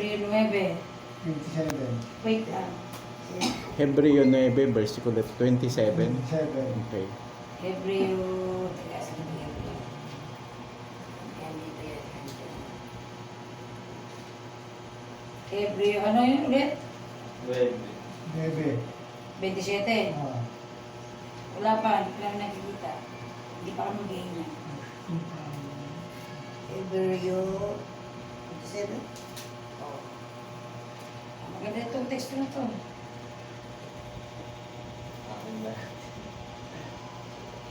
Hebreo 9. 27. Wait lang. Hebreo 9, versikulo 27. 27. Okay. Hebreo... Teka, sige, Hebreo. Yan, dito yan. andyan. Hebreo, ano yun ulit? Bebe. 27. Ah. Wala pa, hindi pa namin nakikita. Hindi pa kami maghihinga. Hebreo 27. Text na to.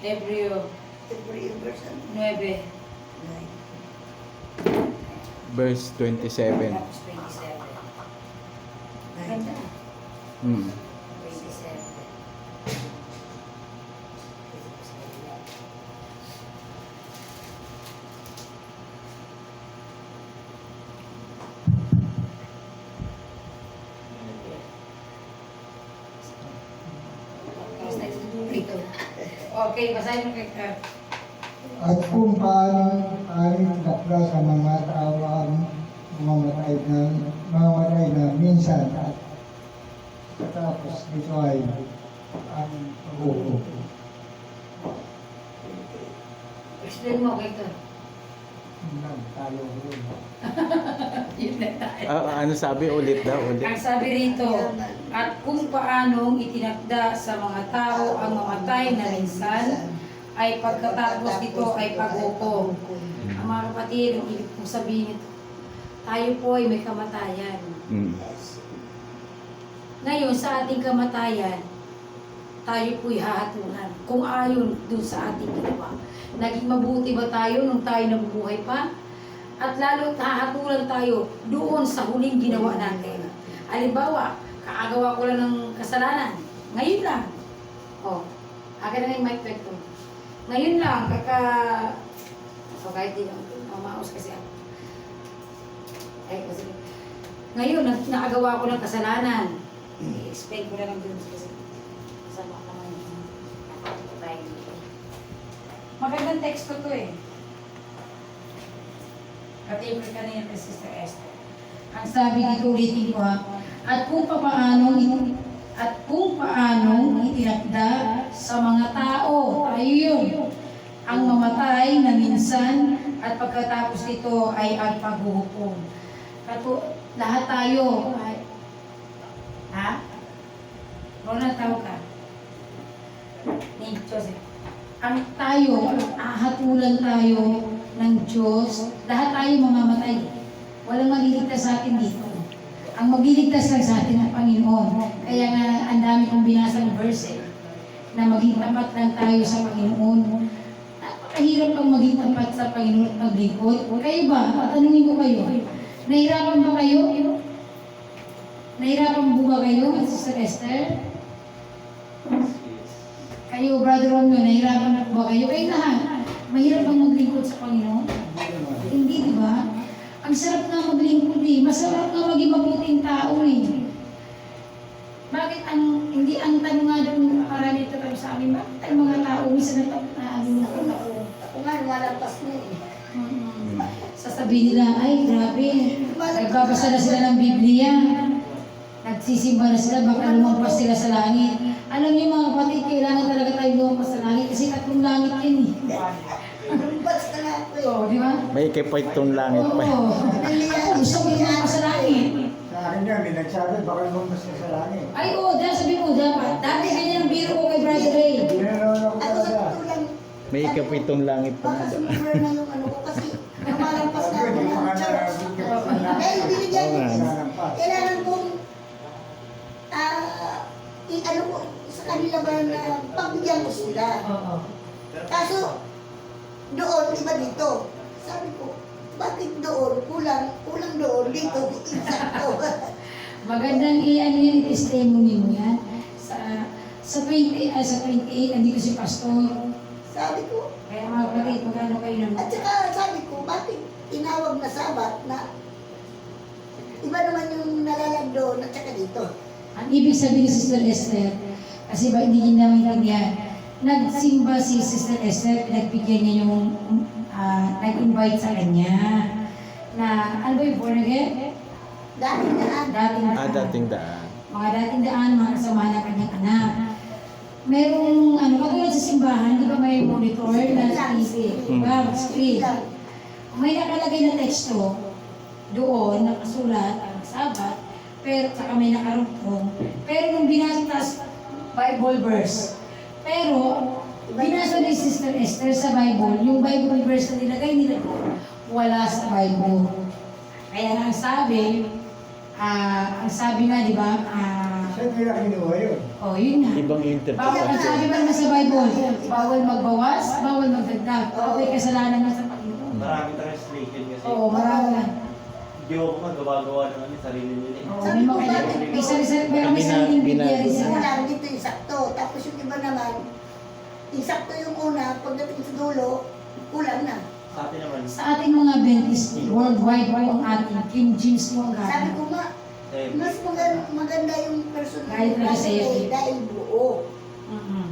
Hebreo Hebreo verse ano? 9. Verse 27. Tapos 27. Maganda. Hmm. 27. Tapos next dito. Okay, basahin mo kay Carl. At kung paano aming takda sa mga tao ang mamatay na, mamatay na minsan at katapos dito ay ang pag-upo. Explain mo kay Carl. Yun. Yun na tayo. Ah, ano sabi ulit daw? Ang Ulit. sabi rito, at kung paanong itinakda sa mga tao ang mamatay na minsan, ay pagkatapos nito ay pag-upo. Ang mga kapatid, ang ibig kong sabihin ito, tayo po ay may kamatayan. Hmm. Ngayon, sa ating kamatayan, tayo po'y hahatulan. Kung ayon dun sa ating ginawa. Naging mabuti ba tayo nung tayo nabubuhay pa? At lalo hahatulan tayo doon sa huling ginawa natin. Halimbawa, kaagawa ko lang ng kasalanan. Ngayon lang. O, akin na yung mic back to. Ngayon lang, kaka... So, kahit di lang, mamaos kasi ako. Ay, kasi... Ngayon, na, naagawa ko ng kasalanan. I-explain ko lang dun kasi kasama ko naman yung dito. Magandang text ko to eh. Pati ko kanina kay Sister Esther. Ang sabi dito ulitin ko ha, at kung paano at kung paano itinakda sa mga tao, tayo yun, ang mamatay na minsan at pagkatapos nito ay ang paghuhukom. Kato, lahat tayo ay Ha? Ronald, tawag ka. Joseph. Ang tayo, ahatulan tayo ng Diyos. Lahat tayo mamamatay. Walang magliligtas sa atin dito. Ang magliligtas lang sa atin ang Panginoon. Kaya nga, ang dami kong binasang verse eh, na maging tapat lang tayo sa Panginoon. Napakahirap ang maging tapat sa Panginoon at maglingkod. Kayo ba? Tatanungin ko kayo. Nahirapan ba kayo? Nahirapan ba kayo, Sister Esther? Kayo, Brother Romeo, nahirapan na ba kayo? Kayo lahat. Mahirap bang maglingkod sa Panginoon? Hindi, di ba? Ang sarap nga maglingkod eh. Masarap nga maging mabuting tao eh. Bakit ang, hindi ang tanong nga doon marami ito tayo sa amin, bakit ang mga tao minsan na na ano na Ako, ako, nga, lumalampas na eh. Mm. Sasabihin nila, ay grabe, nagbabasa na sila ng Biblia. Nagsisimba na sila, baka lumampas sila sa langit. Alam niyo mga kapatid, kailangan talaga tayo lumampas sa langit kasi tatlong langit yun eh. Lumabas na nga ako eh. Oo, di ba? May kipitong langit pa. Oo. Gusto ko lumampas sa langit. Sa akin yan, may nagsabi, baka lumabas ka sa langit. Ay oo, dahil sabi mo, dapat. Dati ganyan ang biro ko kay Brother Ray. Ginanoon ako sa talaga. May kapitong langit pa baka sumibra na yung ano ko kasi lumalampas na ako Hindi ng church. Dahil binigyan ko, kailangan kong ah, i-ano ko sa kanila ba na pagbigyan ko sila. Oo. Kaso, doon, iba dito. Sabi ko, bakit doon? Kulang, kulang doon. Dito, insakto. Magandang i-ano yan, i-testimony mo yan. Sa sa 20, ah, sa 28, andito si Pastor. sabi ko, Kaya mga kapatid, magkano kayo ng... at saka sabi ko, bakit tinawag na sabat na iba naman yung nalalag doon at saka dito. Ang ibig sabihin ni Sister Esther, kasi ba hindi niya naman niya, nagsimba si Sister Esther, nagbigyan niya yung, ah, nag-invite sa kanya, na, ano ba yung born again? Dating daan. dating daan. Ah, dating daan. Mga dating daan, mga kasama ng kanyang anak. Merong, ano, katulad sa simbahan, di ba may monitor na TV, di ba? Screen. May nakalagay na teksto doon, nakasulat ang sabat, pero saka may nakarugtong. Pero nung binasa Bible verse, pero binasa ni Sister Esther sa Bible, yung Bible verse na nilagay nila doon, wala sa Bible. Kaya ang sabi, ah, ang sabi nga, di ba, ah, Saan nila kinuha yun? oh, yun nga. Ibang Bawal, ang interpretation. sabi ba naman sa Bible, bawal magbawas, bawal magdagdag. Okay, kasalanan na sa Panginoon. Maraming translation kasi. Oo, marami na. Di ba po gawa-gawa ng ano, sarili nila. eh. Oo, may mga may sarili, pero may Bina- sariling Biblia rin binago. sila. Kulang dito yung sakto. Tapos yung iba naman, yung sakto yung una, pagdating sa dulo, kulang na. Sa atin naman, Sa ating mga Adventist, worldwide po ang ating King James mo ang Sabi gamit. ko nga, eh, mas maganda, maganda yung personal Kahit na sa iyo. eh, dahil buo. Mhm.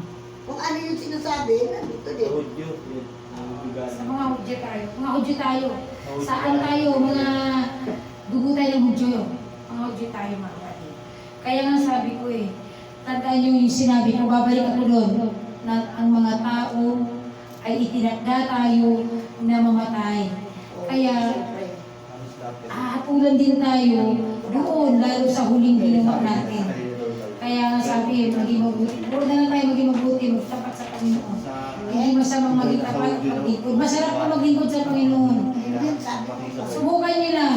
Kung ano yung sinasabi, nandito din. Hudyo. Sa mga Hudyo tayo, mga Hudyo tayo. Saan tayo, mga dugo tayo ng Hudyo. Mga Hudyo tayo, mga kapatid. Kaya nga sabi ko eh, tandaan nyo yung sinabi ko, babalik ako doon, na ang mga tao ay itinakda tayo na mamatay. Kaya. Hahatulan din tayo doon, lalo sa huling ginawa natin. Kaya nga sabi, maging mabuti. Puro na lang tayo maging mabuti, magtapat sa Panginoon. Hindi masamang maging tapat at maglingkod. Masarap po maglingkod sa Panginoon. Subukan niyo lang.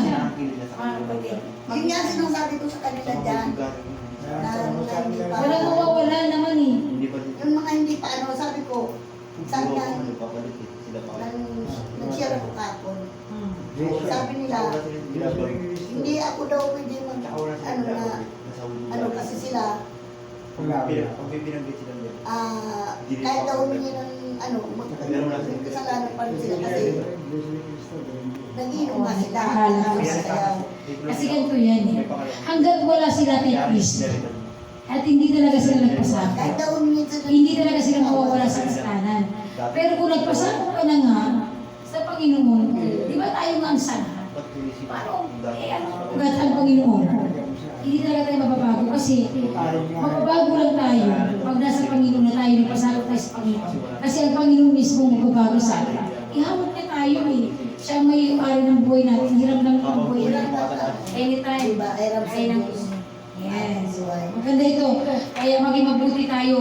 Yun nga sinasabi ko sa kanila dyan. Na, na. Walang mawawala naman eh. Yung mga hindi pa ano, sabi ko, sabi nang nag-share ako kapon. Hmm. Sabi nila, hindi ako daw pwede mag, ano na, sila, Wala. Pag may binanggit sila nila. ah, kahit daw humingi ng, ano, mag- may kasalanan pa rin sila kasi nagiinom nga sila, nagsasayaw. Kasi ganito yan eh. Hanggat wala sila kay Kristo, at hindi talaga sila Kahit nagpasakot, daw sila. hindi talaga sila mawawala sa kastanan. Pero kung nagpasakot ka na nga sa Panginoon, di ba tayo nga ang sana? Paano? Eh, ano ugat ang Panginoon? Hindi talaga tayo mababago kasi mababago lang tayo pag nasa Panginoon na tayo, nagpasakot tayo sa Panginoon. Kasi ang Panginoon mismo magbabago sa atin. Ihawak niya tayo eh. Siya ang may ari ng buhay natin. Hiram lang ng buhay natin. Anytime. Diba? Ay, ng. Yes. Maganda ito. Kaya maging mabuti tayo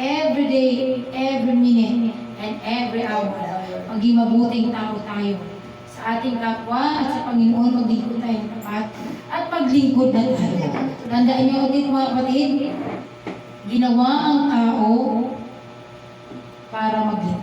every day, every minute, and every hour. Maging mabuting tao tayo sa ating kapwa at sa Panginoon. Maglingkod tayo ng tapat at maglingkod na tayo. Tandaan niyo ulit mga kapatid, ginawa ang tao para maglingkod.